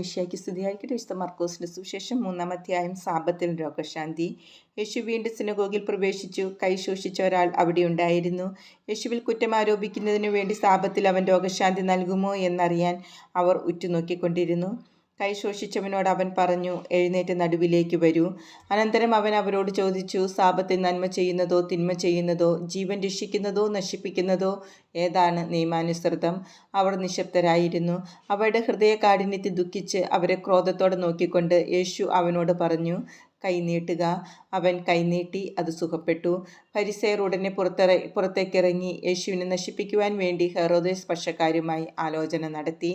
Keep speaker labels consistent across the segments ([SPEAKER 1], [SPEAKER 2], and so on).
[SPEAKER 1] മിഷ്യായ്ക്ക് സ്തുതിയായിരിക്കട്ടെ. വിശുദ്ധ മർക്കോസിന്റെ സുവിശേഷം മൂന്നാം അധ്യായം സാമ്പത്തിൽ രോഗശാന്തി. യേശു വീണ്ടും സിനഗോഗിൽ പ്രവേശിച്ചു. കൈ ശോഷിച്ച ഒരാൾ അവിടെ ഉണ്ടായിരുന്നു. യേശുവിൽ കുറ്റം ആരോപിക്കുന്നതിനു വേണ്ടി സാപത്തിൽ അവൻ രോഗശാന്തി നൽകുമോ എന്നറിയാൻ അവർ ഉറ്റുനോക്കിക്കൊണ്ടിരുന്നു. കൈ ശോഷിച്ചവനോട് അവൻ പറഞ്ഞു എഴുന്നേറ്റ് നടുവിലേക്ക് വരൂ. അനന്തരം അവൻ അവരോട് ചോദിച്ചു സാപത്തിൽ നന്മ ചെയ്യുന്നതോ തിന്മ ചെയ്യുന്നതോ ജീവൻ രക്ഷിക്കുന്നതോ നശിപ്പിക്കുന്നതോ? ഏതാണ് നിയമാനുസൃതം അവർ നിശബ്ദരായിരുന്നു. അവരുടെ ഹൃദയ കാഠിന്യത്തിൽ ദുഃഖിച്ച് അവരെ ക്രോധത്തോടെ നോക്കിക്കൊണ്ട് യേശു അവനോട് പറഞ്ഞു കൈനീട്ടുക അവൻ കൈനീട്ടി അത് സുഖപ്പെട്ടു. പരിസയർ ഉടനെ പുറത്തിറ പുറത്തേക്കിറങ്ങി യേശുവിനെ നശിപ്പിക്കുവാൻ വേണ്ടി ഹെറോദയ സ്പർശക്കാരുമായി ആലോചന നടത്തി.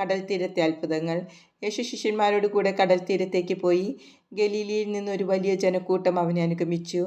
[SPEAKER 1] കടൽ തീരത്തെ അത്ഭുതങ്ങൾ. യേശു ശിഷ്യന്മാരോട് കൂടെ കടൽ തീരത്തേക്ക് പോയി. ഗലീലിയിൽ നിന്ന് ഒരു വലിയ ജനക്കൂട്ടം അവനെ അനുഗമിച്ചു.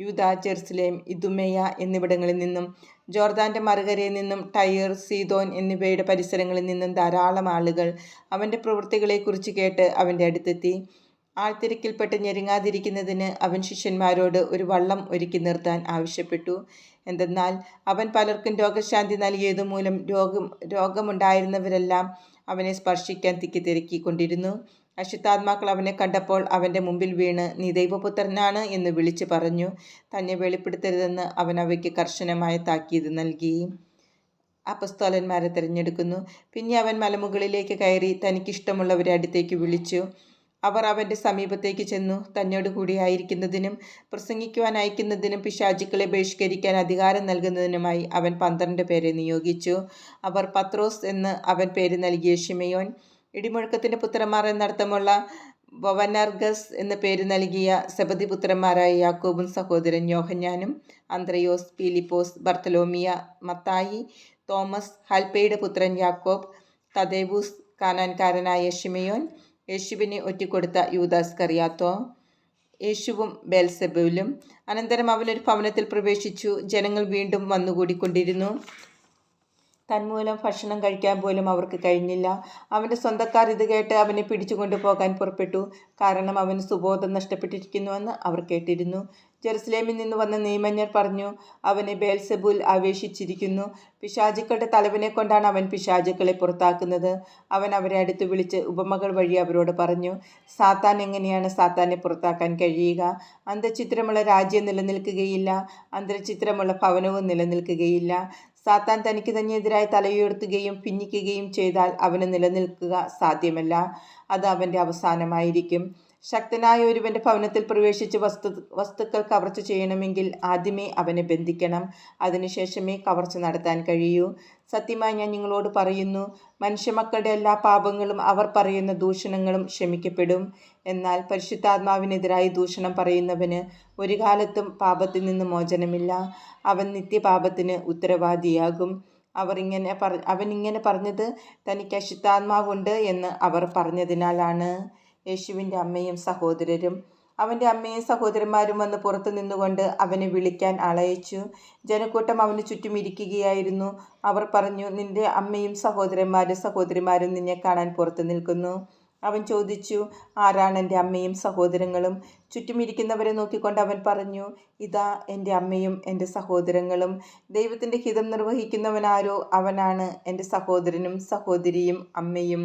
[SPEAKER 1] യൂത ജെറുസലേം ഇതുമേയ എന്നിവിടങ്ങളിൽ നിന്നും ജോർദാന്റെ മറുകരയിൽ നിന്നും ടയർ സീതോൻ എന്നിവയുടെ പരിസരങ്ങളിൽ നിന്നും ധാരാളം ആളുകൾ അവന്റെ പ്രവൃത്തികളെക്കുറിച്ച് കേട്ട് അവന്റെ അടുത്തെത്തി. ആൾത്തിരക്കിൽപ്പെട്ട് ഞെരുങ്ങാതിരിക്കുന്നതിന് അവൻ ശിഷ്യന്മാരോട് ഒരു വള്ളം ഒരുക്കി നിർത്താൻ ആവശ്യപ്പെട്ടു. എന്തെന്നാൽ അവൻ പലർക്കും രോഗശാന്തി നൽകിയതുമൂലം രോഗം രോഗമുണ്ടായിരുന്നവരെല്ലാം അവനെ സ്പർശിക്കാൻ തിക്കി തിരക്കിക്കൊണ്ടിരുന്നു. അശുദ്ധാത്മാക്കൾ അവനെ കണ്ടപ്പോൾ അവന്റെ മുമ്പിൽ വീണ് നീ ദൈവപുത്രനാണ് എന്ന് വിളിച്ചു പറഞ്ഞു. തന്നെ വെളിപ്പെടുത്തരുതെന്ന് അവൻ അവയ്ക്ക് കർശനമായ താക്കീത് നൽകി. അപസ്തോലന്മാരെ തിരഞ്ഞെടുക്കുന്നു. പിന്നെ അവൻ മലമുകളിലേക്ക് കയറി തനിക്കിഷ്ടമുള്ളവരെ അടുത്തേക്ക് വിളിച്ചു. അവർ അവന്റെ സമീപത്തേക്ക് ചെന്നു. തന്നോട് കൂടിയായിരിക്കുന്നതിനും പ്രസംഗിക്കുവാൻ അയക്കുന്നതിനും പിശാചുക്കളെ ബഹിഷ്കരിക്കാൻ അധികാരം നൽകുന്നതിനുമായി അവൻ പന്ത്രണ്ട് പേരെ നിയോഗിച്ചു. അവർ പത്രോസ് എന്ന് അവൻ പേര് നൽകിയ ഷിമയോൻ ഇടിമുഴക്കത്തിന്റെ പുത്രന്മാർ എന്നർത്ഥമുള്ള വവനർഗസ് എന്ന പേര് നൽകിയ സബതി പുത്രന്മാരായ യാക്കോബും സഹോദരൻ യോഹന്യാനും അന്ത്രയോസ് പീലിപ്പോസ് ബർത്തലോമിയ മത്തായി തോമസ് ഹൽപ്പയുടെ പുത്രൻ യാക്കോബ് തദേവൂസ് കാനാൻകാരനായ ഷിമയോൻ യേശുവിനെ ഒറ്റിക്കൊടുത്ത യൂദാസ് കറിയാത്തോ യേശുവും ബേൽസെബുലും. അനന്തരം അവനൊരു ഭവനത്തിൽ പ്രവേശിച്ചു. ജനങ്ങൾ വീണ്ടും വന്നുകൂടിക്കൊണ്ടിരുന്നു. തന്മൂലം ഭക്ഷണം കഴിക്കാൻ പോലും അവർക്ക് കഴിഞ്ഞില്ല. അവന്റെ സ്വന്തക്കാർ ഇത് കേട്ട് അവനെ പിടിച്ചു കൊണ്ടുപോകാൻ പുറപ്പെട്ടു. കാരണം അവന് സുബോധം നഷ്ടപ്പെട്ടിരിക്കുന്നുവെന്ന് അവർ കേട്ടിരുന്നു. ജെറുസലേമിൽ നിന്ന് വന്ന നിയമജ്ഞർ പറഞ്ഞു അവനെ ബേൽസബുൽ ആവേശിച്ചിരിക്കുന്നു. പിശാചുക്കളുടെ തലവനെ കൊണ്ടാണ് അവൻ പിശാചുക്കളെ പുറത്താക്കുന്നത്. അവൻ അവരെ അടുത്ത് വിളിച്ച് ഉപമകൾ വഴി അവരോട് പറഞ്ഞു സാത്താൻ എങ്ങനെയാണ് സാത്താനെ പുറത്താക്കാൻ കഴിയുക? അന്തചിത്രമുള്ള രാജ്യം നിലനിൽക്കുകയില്ല. അന്തചിത്രമുള്ള ഭവനവും നിലനിൽക്കുകയില്ല. സാത്താൻ തനിക്ക് തന്നെ എതിരായി തലയുയർത്തുകയും ഭിന്നിക്കുകയും ചെയ്താൽ അവന് നിലനിൽക്കുക സാധ്യമല്ല. അത് അവന്റെ അവസാനമായിരിക്കും. ശക്തനായ ഒരുവന്റെ ഭവനത്തിൽ പ്രവേശിച്ച് വസ്തു വസ്തുക്കൾ കവർച്ച ചെയ്യണമെങ്കിൽ ആദ്യമേ അവനെ ബന്ധിക്കണം. അതിനുശേഷമേ കവർച്ച നടത്താൻ കഴിയൂ. സത്യമായി ഞാൻ നിങ്ങളോട് പറയുന്നു മനുഷ്യമക്കളുടെ എല്ലാ പാപങ്ങളും അവർ പറയുന്ന ദൂഷണങ്ങളും ക്ഷമിക്കപ്പെടും. എന്നാൽ പരിശുദ്ധാത്മാവിനെതിരായി ദൂഷണം പറയുന്നവന് ഒരു കാലത്തും പാപത്തിൽ നിന്ന് മോചനമില്ല. അവൻ നിത്യപാപത്തിന് ഉത്തരവാദിയാകും. അവർ ഇങ്ങനെ പറ അവൻ ഇങ്ങനെ പറഞ്ഞത് തനിക്ക് അശുദ്ധാത്മാവുണ്ട് എന്ന് അവർ പറഞ്ഞതിനാലാണ്. യേശുവിന്റെ അമ്മയും സഹോദരരും. അവന്റെ അമ്മയും സഹോദരന്മാരും വന്ന് പുറത്തു നിന്നുകൊണ്ട് അവനെ വിളിക്കാൻ അളയച്ചു ജനക്കൂട്ടം അവന് ചുറ്റും ഇരിക്കുകയായിരുന്നു. അവർ പറഞ്ഞു നിന്റെ അമ്മയും സഹോദരന്മാരും സഹോദരിമാരും നിന്നെ കാണാൻ പുറത്തു നിൽക്കുന്നു. അവൻ ചോദിച്ചു ആരാണ് എന്റെ അമ്മയും സഹോദരങ്ങളും? ചുറ്റുമിരിക്കുന്നവരെ നോക്കിക്കൊണ്ട് അവൻ പറഞ്ഞു ഇതാ എന്റെ അമ്മയും എന്റെ സഹോദരങ്ങളും. ദൈവത്തിന്റെ ഹിതം നിർവഹിക്കുന്നവനാരോ അവനാണ് എന്റെ സഹോദരനും സഹോദരിയും അമ്മയും.